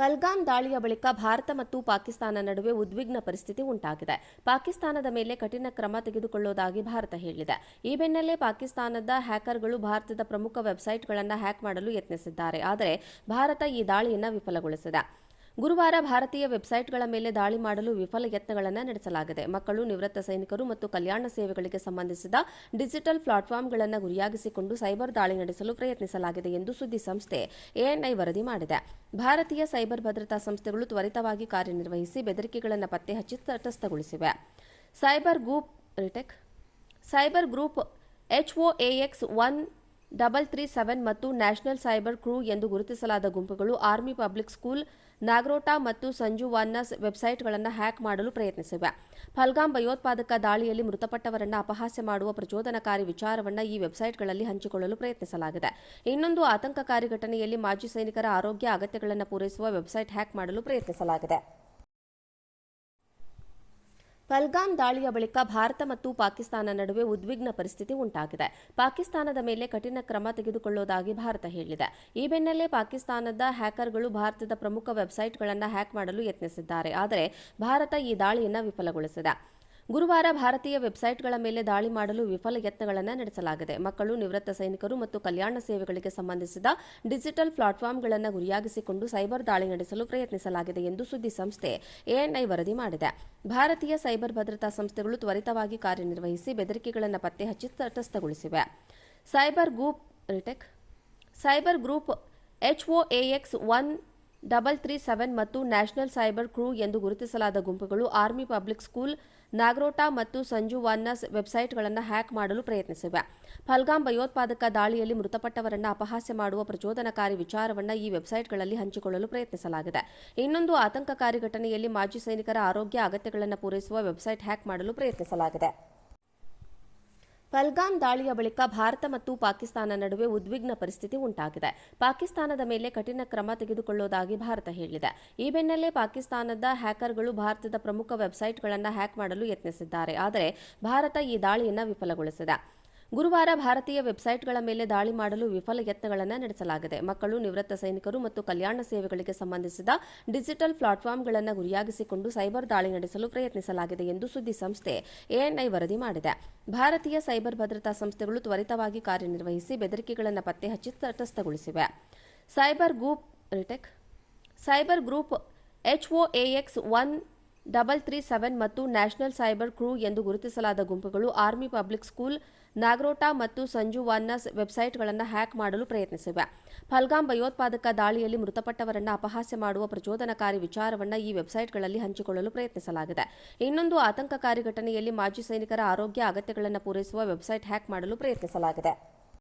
ಪಲ್ಗಾಮ್ ದಾಳಿಯ ಬಳಿಕ ಭಾರತ ಮತ್ತು ಪಾಕಿಸ್ತಾನ ನಡುವೆ ಉದ್ವಿಗ್ನ ಪರಿಸ್ಥಿತಿ ಉಂಟಾಗಿದೆ. ಪಾಕಿಸ್ತಾನದ ಮೇಲೆ ಕಠಿಣ ಕ್ರಮ ತೆಗೆದುಕೊಳ್ಳುವುದಾಗಿ ಭಾರತ ಹೇಳಿದೆ. ಈ ಬೆನ್ನಲ್ಲೇ ಪಾಕಿಸ್ತಾನದ ಹ್ಯಾಕರ್ಗಳು ಭಾರತದ ಪ್ರಮುಖ ವೆಬ್ಸೈಟ್ಗಳನ್ನು ಹ್ಯಾಕ್ ಮಾಡಲು ಯತ್ನಿಸಿದ್ದಾರೆ. ಆದರೆ ಭಾರತ ಈ ದಾಳಿಯನ್ನು ವಿಫಲಗೊಳಿಸಿದೆ. ಗುರುವಾರ ಭಾರತೀಯ ವೆಬ್ಸೈಟ್ಗಳ ಮೇಲೆ ದಾಳಿ ಮಾಡಲು ವಿಫಲ ಯತ್ನಗಳನ್ನು ನಡೆಸಲಾಗಿದೆ. ಮಕ್ಕಳು, ನಿವೃತ್ತ ಸೈನಿಕರು ಮತ್ತು ಕಲ್ಯಾಣ ಸೇವೆಗಳಿಗೆ ಸಂಬಂಧಿಸಿದ ಡಿಜಿಟಲ್ ಪ್ಲಾಟ್ಫಾರ್ಮ್ಗಳನ್ನು ಗುರಿಯಾಗಿಸಿಕೊಂಡು ಸೈಬರ್ ದಾಳಿ ನಡೆಸಲು ಪ್ರಯತ್ನಿಸಲಾಗಿದೆ ಎಂದು ಸುದ್ದಿ ಸಂಸ್ಥೆ ಎಎನ್ಐ ವರದಿ ಮಾಡಿದೆ. ಭಾರತೀಯ ಸೈಬರ್ ಭದ್ರತಾ ಸಂಸ್ಥೆಗಳು ತ್ವರಿತವಾಗಿ ಕಾರ್ಯನಿರ್ವಹಿಸಿ ಬೆದರಿಕೆಗಳನ್ನು ಪತ್ತೆ ಹಚ್ಚಿ ತಟಸ್ಥಗೊಳಿಸಿವೆ. Cyber group cyber group H O A X one double three seven ಮತ್ತು ನ್ಯಾಷನಲ್ ಸೈಬರ್ ಕ್ರೂ ಎಂದು ಗುರುತಿಸಲಾದ ಗುಂಪುಗಳು ಆರ್ಮಿ ಪಬ್ಲಿಕ್ ಸ್ಕೂಲ್, ನಾಗ್ರೋಟಾ ಮತ್ತು ಸಂಜುವಾನ್ನ ವೆಬ್ಸೈಟ್ಗಳನ್ನು ಹ್ಯಾಕ್ ಮಾಡಲು ಪ್ರಯತ್ನಿಸಿವೆ. ಫಲ್ಗಾಂ ಭಯೋತ್ಪಾದಕ ದಾಳಿಯಲ್ಲಿ ಮೃತಪಟ್ಟವರನ್ನು ಅಪಹಾಸ್ಯ ಮಾಡುವ ಪ್ರಚೋದನಕಾರಿ ವಿಚಾರವನ್ನು ಈ ವೆಬ್ಸೈಟ್ಗಳಲ್ಲಿ ಹಂಚಿಕೊಳ್ಳಲು ಪ್ರಯತ್ನಿಸಲಾಗಿದೆ. ಇನ್ನೊಂದು ಆತಂಕಕಾರಿ ಘಟನೆಯಲ್ಲಿ ಮಾಜಿ ಸೈನಿಕರ ಆರೋಗ್ಯ ಅಗತ್ಯಗಳನ್ನು ಪೂರೈಸುವ ವೆಬ್ಸೈಟ್ ಹ್ಯಾಕ್ ಮಾಡಲು ಪ್ರಯತ್ನಿಸಲಾಗಿದೆ. ಪಲ್ಗಾಮ್ ದಾಳಿಯ ಬಳಿಕ ಭಾರತ ಮತ್ತು ಪಾಕಿಸ್ತಾನ ನಡುವೆ ಉದ್ವಿಗ್ನ ಪರಿಸ್ಥಿತಿ ಉಂಟಾಗಿದೆ. ಪಾಕಿಸ್ತಾನದ ಮೇಲೆ ಕಠಿಣ ಕ್ರಮ ತೆಗೆದುಕೊಳ್ಳುವುದಾಗಿ ಭಾರತ ಹೇಳಿದೆ. ಈ ಬೆನ್ನಲ್ಲೇ ಪಾಕಿಸ್ತಾನದ ಹ್ಯಾಕರ್ಗಳು ಭಾರತದ ಪ್ರಮುಖ ವೆಬ್ಸೈಟ್ಗಳನ್ನು ಹ್ಯಾಕ್ ಮಾಡಲು ಯತ್ನಿಸಿದ್ದಾರೆ. ಆದರೆ ಭಾರತ ಈ ದಾಳಿಯನ್ನು ವಿಫಲಗೊಳಿಸಿದೆ. ಗುರುವಾರ ಭಾರತೀಯ ವೆಬ್ಸೈಟ್ಗಳ ಮೇಲೆ ದಾಳಿ ಮಾಡಲು ವಿಫಲ ಯತ್ನಗಳನ್ನು ನಡೆಸಲಾಗಿದೆ. ಮಕ್ಕಳು, ನಿವೃತ್ತ ಸೈನಿಕರು ಮತ್ತು ಕಲ್ಯಾಣ ಸೇವೆಗಳಿಗೆ ಸಂಬಂಧಿಸಿದ ಡಿಜಿಟಲ್ ಪ್ಲಾಟ್ಫಾರ್ಮ್ಗಳನ್ನು ಗುರಿಯಾಗಿಸಿಕೊಂಡು ಸೈಬರ್ ದಾಳಿ ನಡೆಸಲು ಪ್ರಯತ್ನಿಸಲಾಗಿದೆ ಎಂದು ಸುದ್ದಿ ಸಂಸ್ಥೆ ಎಎನ್ಐ ವರದಿ ಮಾಡಿದೆ. ಭಾರತೀಯ ಸೈಬರ್ ಭದ್ರತಾ ಸಂಸ್ಥೆಗಳು ತ್ವರಿತವಾಗಿ ಕಾರ್ಯನಿರ್ವಹಿಸಿ ಬೆದರಿಕೆಗಳನ್ನು ಪತ್ತೆ ಹಚ್ಚಿ ತಟಸ್ಥಗೊಳಿಸಿವೆ. Cyber group, Retech, cyber group H O A X one double three seven ಮತ್ತು ನ್ಯಾಷನಲ್ ಸೈಬರ್ ಕ್ರೂ ಎಂದು ಗುರುತಿಸಲಾದ ಗುಂಪುಗಳು ಆರ್ಮಿ ಪಬ್ಲಿಕ್ ಸ್ಕೂಲ್, ನಾಗ್ರೋಟಾ ಮತ್ತು ಸಂಜುವಾನ್ನ ವೆಬ್ಸೈಟ್ಗಳನ್ನು ಹ್ಯಾಕ್ ಮಾಡಲು ಪ್ರಯತ್ನಿಸಿವೆ. ಫಲ್ಗಾಮ್ ಭಯೋತ್ಪಾದಕ ದಾಳಿಯಲ್ಲಿ ಮೃತಪಟ್ಟವರನ್ನು ಅಪಹಾಸ್ಯ ಮಾಡುವ ಪ್ರಚೋದನಕಾರಿ ವಿಚಾರವನ್ನು ಈ ವೆಬ್ಸೈಟ್ಗಳಲ್ಲಿ ಹಂಚಿಕೊಳ್ಳಲು ಪ್ರಯತ್ನಿಸಲಾಗಿದೆ. ಇನ್ನೊಂದು ಆತಂಕಕಾರಿ ಘಟನೆಯಲ್ಲಿ ಮಾಜಿ ಸೈನಿಕರ ಆರೋಗ್ಯ ಅಗತ್ಯಗಳನ್ನು ಪೂರೈಸುವ ವೆಬ್ಸೈಟ್ ಹ್ಯಾಕ್ ಮಾಡಲು ಪ್ರಯತ್ನಿಸಲಾಗಿದೆ. ಪಲ್ಗಾಮ್ ದಾಳಿಯ ಬಳಿಕ ಭಾರತ ಮತ್ತು ಪಾಕಿಸ್ತಾನ ನಡುವೆ ಉದ್ವಿಗ್ನ ಪರಿಸ್ಥಿತಿ ಉಂಟಾಗಿದೆ. ಪಾಕಿಸ್ತಾನದ ಮೇಲೆ ಕಠಿಣ ಕ್ರಮ ತೆಗೆದುಕೊಳ್ಳುವುದಾಗಿ ಭಾರತ ಹೇಳಿದೆ. ಈ ಬೆನ್ನಲ್ಲೇ ಪಾಕಿಸ್ತಾನದ ಹ್ಯಾಕರ್ಗಳು ಭಾರತದ ಪ್ರಮುಖ ವೆಬ್ಸೈಟ್ಗಳನ್ನು ಹ್ಯಾಕ್ ಮಾಡಲು ಯತ್ನಿಸಿದ್ದಾರೆ. ಆದರೆ ಭಾರತ ಈ ದಾಳಿಯನ್ನು ವಿಫಲಗೊಳಿಸಿದೆ. ಗುರುವಾರ ಭಾರತೀಯ ವೆಬ್ಸೈಟ್ಗಳ ಮೇಲೆ ದಾಳಿ ಮಾಡಲು ವಿಫಲ ಯತ್ನಗಳನ್ನು ನಡೆಸಲಾಗಿದೆ. ಮಕ್ಕಳು, ನಿವೃತ್ತ ಸೈನಿಕರು ಮತ್ತು ಕಲ್ಯಾಣ ಸೇವೆಗಳಿಗೆ ಸಂಬಂಧಿಸಿದ ಡಿಜಿಟಲ್ ಪ್ಲಾಟ್ಫಾರ್ಮ್ಗಳನ್ನು ಗುರಿಯಾಗಿಸಿಕೊಂಡು ಸೈಬರ್ ದಾಳಿ ನಡೆಸಲು ಪ್ರಯತ್ನಿಸಲಾಗಿದೆ ಎಂದು ಸುದ್ದಿ ಸಂಸ್ಥೆ ಎಎನ್ಐ ವರದಿ ಮಾಡಿದೆ. ಭಾರತೀಯ ಸೈಬರ್ ಭದ್ರತಾ ಸಂಸ್ಥೆಗಳು ತ್ವರಿತವಾಗಿ ಕಾರ್ಯನಿರ್ವಹಿಸಿ ಬೆದರಿಕೆಗಳನ್ನು ಪತ್ತೆ ಹಚ್ಚಿ ತಟಸ್ಥಗೊಳಿಸಿವೆ cyber group, Retech, cyber group H O A X one double three seven ಮತ್ತು ನ್ಯಾಷನಲ್ ಸೈಬರ್ ಕ್ರೂ ಎಂದು ಗುರುತಿಸಲಾದ ಗುಂಪುಗಳು ಆರ್ಮಿ ಪಬ್ಲಿಕ್ ಸ್ಕೂಲ್, ನಾಗ್ರೋಟಾ ಮತ್ತು ಸಂಜುವಾನ್ನ ವೆಬ್ಸೈಟ್ಗಳನ್ನು ಹ್ಯಾಕ್ ಮಾಡಲು ಪ್ರಯತ್ನಿಸಿವೆ. ಫಲ್ಗಾಮ್ ಭಯೋತ್ಪಾದಕ ದಾಳಿಯಲ್ಲಿ ಮೃತಪಟ್ಟವರನ್ನು ಅಪಹಾಸ್ಯ ಮಾಡುವ ಪ್ರಚೋದನಕಾರಿ ವಿಚಾರವನ್ನು ಈ ವೆಬ್ಸೈಟ್ಗಳಲ್ಲಿ ಹಂಚಿಕೊಳ್ಳಲು ಪ್ರಯತ್ನಿಸಲಾಗಿದೆ. ಇನ್ನೊಂದು ಆತಂಕಕಾರಿ ಘಟನೆಯಲ್ಲಿ ಮಾಜಿ ಸೈನಿಕರ ಆರೋಗ್ಯ ಅಗತ್ಯಗಳನ್ನು ಪೂರೈಸುವ ವೆಬ್ಸೈಟ್ ಹ್ಯಾಕ್ ಮಾಡಲು ಪ್ರಯತ್ನಿಸಲಾಗಿದೆ.